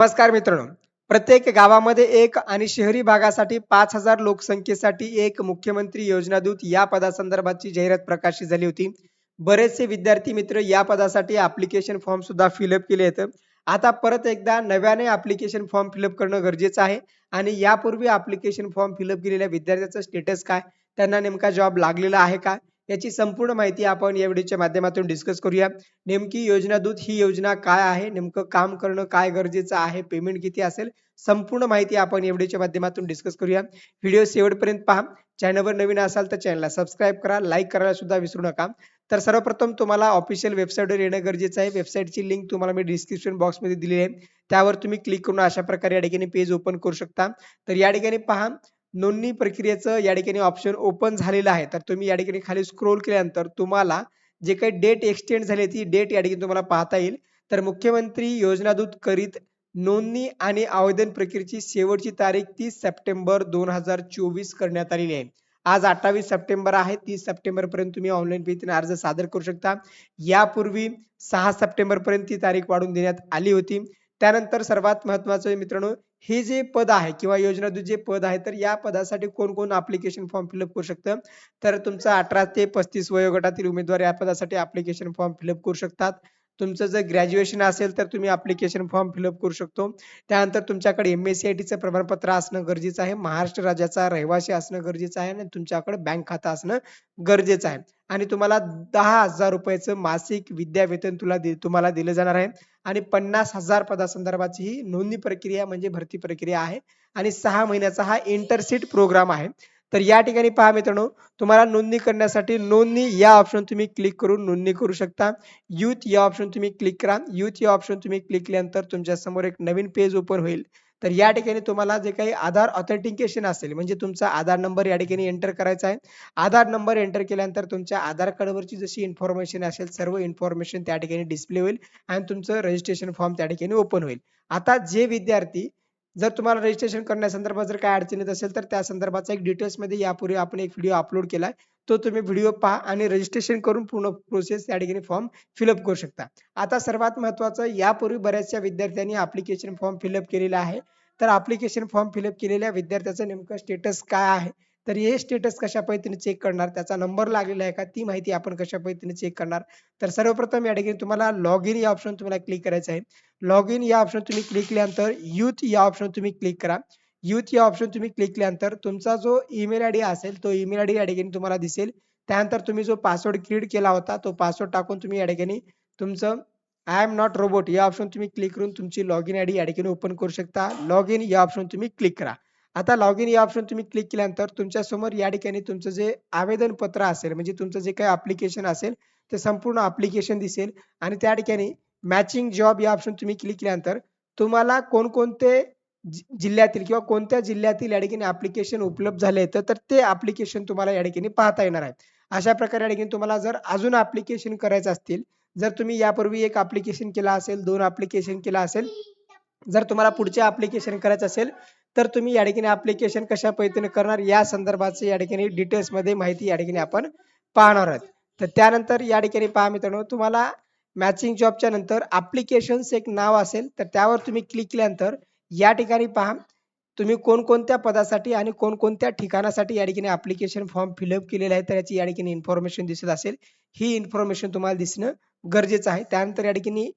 नमस्कार मित्रांनो. प्रत्येक गावामध्ये एक आणि शहरी भागासाठी पाच हजार लोकसंख्येसाठी एक मुख्यमंत्री योजना दूत या पदासंदर्भातची जाहिरात प्रकाशित झाली होती. बरेचसे विद्यार्थी मित्र या पदासाठी अप्लिकेशन फॉर्म सुद्धा फिलअप केले आहेत. आता परत एकदा नव्याने अप्लिकेशन फॉर्म फिलअप करणं गरजेचं आहे आणि यापूर्वी अप्लिकेशन फॉर्म फिलअप केलेल्या विद्यार्थ्याचं स्टेटस काय? त्यांना नेमका जॉब लागलेला आहे का? याची संपूर्ण माहिती आपण या व्हिडिओच्या माध्यमातून डिस्कस करूया. नेमकी योजना दूत ही योजना काय आहे? नेमकं काम करणं काय गरजेचं आहे? पेमेंट किती असेल? संपूर्ण माहिती आपण या व्हिडिओच्या माध्यमातून डिस्कस करूया. व्हिडिओ शेवटपर्यंत पहा. चॅनलवर नवीन असाल तर चॅनलला सबस्क्राईब करा. लाईक करायला सुद्धा विसरू नका. तर सर्वप्रथम तुम्हाला ऑफिशियल वेबसाईटवर येणं गरजेचं आहे. वेबसाईटची लिंक तुम्हाला मी डिस्क्रिप्शन बॉक्समध्ये दिली आहे. त्यावर तुम्ही क्लिक करून अशा प्रकारे या ठिकाणी पेज ओपन करू शकता. तर या ठिकाणी पहा. नोंदणी प्रक्रियेचं या ठिकाणी ऑप्शन ओपन झालेलं आहे. तर तुम्ही या ठिकाणी खाली स्क्रोल केल्यानंतर तुम्हाला जे काही डेट एक्सटेंड झाली ती डेट या ठिकाणी तुम्हाला पाहता येईल. तर मुख्यमंत्री योजना दूत करीत नोंदणी आणि आवेदन प्रक्रियेची शेवटची तारीख तीस सप्टेंबर दोन हजार चोवीस करण्यात आलेली आहे. आज अठ्ठावीस सप्टेंबर आहे. तीस सप्टेंबर पर्यंत तुम्ही ऑनलाईन पद्धतीने अर्ज सादर करू शकता. यापूर्वी सहा सप्टेंबर पर्यंत ती तारीख वाढून देण्यात आली होती. त्यानंतर सर्वात महत्वाचं मित्रांनो हे जे पद आहे किंवा योजना जे पद आहे तर या पदासाठी कोण कोण अप्लिकेशन फॉर्म फिलअप करू शकतं? तर तुमचं अठरा ते पस्तीस वयोगटातील उमेदवार या पदासाठी अप्लिकेशन फॉर्म फिलअप करू शकतात. तुमचं जर ग्रॅज्युएशन असेल तर तुम्ही अप्लिकेशन फॉर्म फिलअप करू शकतो. त्यानंतर तुमच्याकडे एम एस सी आय टीचं प्रमाणपत्र असणं गरजेचं आहे. महाराष्ट्र राज्याचा रहिवासी असणं गरजेचं आहे आणि तुमच्याकडे बँक खातं असणं गरजेचं आहे. आणि तुम्हाला दहा हजार रुपयाचं मासिक विद्यावेतन तुला दि तुम्हाला दिलं जाणार आहे. आणि पन्नास हजार पदासंदर्भाची ही नोंदणी प्रक्रिया म्हणजे भरती प्रक्रिया आहे. आणि सहा महिन्याचा हा इंटरसीट प्रोग्राम आहे. तर या ठिकाणी पहा मित्रांनो तुम्हाला नोंदणी करण्यासाठी नोंदणी या ऑप्शन तुम्ही क्लिक करून नोंदणी करू शकता. यूथ या ऑप्शन तुम्ही क्लिक करा. युथ या ऑप्शन तुम्ही क्लिक केल्यानंतर तुमच्यासमोर एक नवीन पेज ओपन होईल. तर या ठिकाणी तुम्हाला जे काही आधार ऑथेंटिकेशन असेल म्हणजे तुमचा आधार नंबर या ठिकाणी एंटर करायचा आहे. आधार नंबर एंटर केल्यानंतर तुमच्या आधार कार्डवरची जशी इन्फॉर्मेशन असेल सर्व इन्फॉर्मेशन त्या ठिकाणी डिस्प्ले होईल आणि तुमचं रजिस्ट्रेशन फॉर्म त्या ठिकाणी ओपन होईल. आता जे विद्यार्थी जर तुम्हाला रजिस्ट्रेशन करण्यासंदर्भात जर काय अडचण येत असेल तर त्या संदर्भाचा एक डिटेल्समध्ये यापूर्वी आपण एक व्हिडिओ अपलोड केलाय. तो तुम्ही व्हिडिओ पहा आणि रजिस्ट्रेशन करून पूर्ण प्रोसेस या ठिकाणी फॉर्म फिलअप करू शकता. आता सर्वात महत्वाचं यापूर्वी बऱ्याचशा विद्यार्थ्यांनी अप्लिकेशन फॉर्म फिलअप केलेला आहे. तर अप्लिकेशन फॉर्म फिलअप केलेल्या विद्यार्थ्याचं नेमकं स्टेटस काय आहे? तर हे स्टेटस कशा पद्धतीने चेक करणार? त्याचा नंबर लागलेला आहे का? ती माहिती आपण कशा पद्धतीने चेक करणार? तर सर्वप्रथम या ठिकाणी तुम्हाला लॉग इन या ऑप्शन तुम्हाला क्लिक करायचं आहे. लॉग इन या ऑप्शन तुम्ही क्लिक केल्यानंतर युथ या ऑप्शन तुम्ही क्लिक करा. युथ या ऑप्शन तुम्ही क्लिक केल्यानंतर तुमचा जो ईमेल आयडी असेल तो ईमेल आयडी या ठिकाणी तुम्हाला दिसेल. त्यानंतर तुम्ही जो पासवर्ड क्रिएट केला होता तो पासवर्ड टाकून तुम्ही या ठिकाणी तुमचं आय एम नॉट रोबोट या ऑप्शन तुम्ही क्लिक करून तुमची लॉग इन आयडी या ठिकाणी ओपन करू शकता. लॉग इन या ऑप्शन तुम्ही क्लिक करा. आता लॉग इन या ऑप्शन तुम्ही क्लिक केल्यानंतर तुमच्यासमोर या ठिकाणी तुमचं जे आवेदन पत्र असेल म्हणजे तुमचं जे काही अप्लिकेशन असेल ते संपूर्ण अप्लिकेशन दिसेल. आणि त्या ठिकाणी मॅचिंग जॉब या ऑप्शन तुम्ही क्लिक केल्यानंतर तुम्हाला कोणकोणते जिल्ह्यातील किंवा कोणत्या जिल्ह्यातील या ठिकाणी अप्लिकेशन उपलब्ध झाले तर ते अप्लिकेशन तुम्हाला या ठिकाणी पाहता येणार आहे. अशा प्रकारे या ठिकाणी तुम्हाला जर अजून अप्लिकेशन करायचं असतील जर तुम्ही यापूर्वी एक अप्लिकेशन केला असेल दोन अप्लिकेशन केला असेल जर तुम्हाला पुढचे अप्लिकेशन करायचं असेल तर तुम्ही या ठिकाणी अप्लिकेशन कशा पद्धतीने करणार? या संदर्भाचे या ठिकाणी डिटेल्समध्ये माहिती या ठिकाणी आपण पाहणार आहोत. तर त्यानंतर या ठिकाणी पहा मित्रांनो तुम्हाला मॅचिंग जॉबच्या नंतर अप्लिकेशन्स एक नाव असेल तर त्यावर तुम्ही क्लिक केल्यानंतर या ठिकाणी पहा तुम्ही कोणकोणत्या पदासाठी आणि कोणकोणत्या ठिकाणासाठी या ठिकाणी अप्लिकेशन फॉर्म फिलअप केलेला आहे तर याची या ठिकाणी इन्फॉर्मेशन दिसत असेल. ही इन्फॉर्मेशन तुम्हाला दिसणं गरजेचं आहे. त्यानंतर या ठिकाणी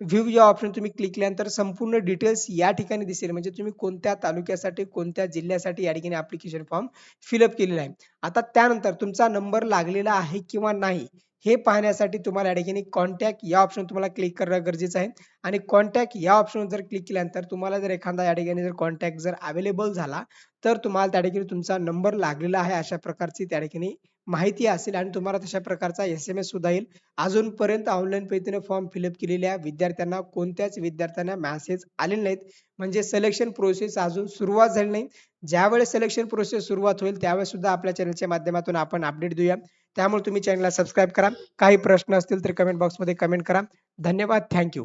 व्ह्यू या ऑप्शन तुम्ही क्लिक केल्यानंतर संपूर्ण डिटेल्स या ठिकाणी दिसेल. म्हणजे तुम्ही कोणत्या तालुक्यासाठी कोणत्या जिल्ह्यासाठी या ठिकाणी अप्लिकेशन फॉर्म फिलअप केलेला आहे. आता त्यानंतर तुमचा नंबर लागलेला आहे किंवा नाही हे पाहण्यासाठी तुम्हाला या ठिकाणी कॉन्टॅक्ट या ऑप्शन तुम्हाला क्लिक करणं गरजेचं आहे. आणि कॉन्टॅक्ट या ऑप्शन जर क्लिक केल्यानंतर तुम्हाला जर एखादा या ठिकाणी जर कॉन्टॅक्ट जर अवेलेबल झाला तर तुम्हाला त्या ठिकाणी तुमचा नंबर लागलेला आहे अशा प्रकारची त्या ठिकाणी माहिती असेल आणि तुम्हाला तशा प्रकारचा एस एम एस सुद्धा येईल अजूनपर्यंत ऑनलाईन पद्धतीने फॉर्म फिलअप केलेल्या विद्यार्थ्यांना कोणत्याच विद्यार्थ्यांना मॅसेज आलेले नाहीत. म्हणजे सिलेक्शन प्रोसेस अजून सुरुवात झाली नाही. ज्यावेळेस सिलेक्शन प्रोसेस सुरुवात होईल त्यावेळेस सुद्धा आपल्या चॅनलच्या माध्यमातून आपण अपडेट देऊया. त्यामुळे तुम्ही चॅनलला सबस्क्राईब करा. काही प्रश्न असतील तर कमेंट बॉक्समध्ये कमेंट करा. धन्यवाद. थँक्यू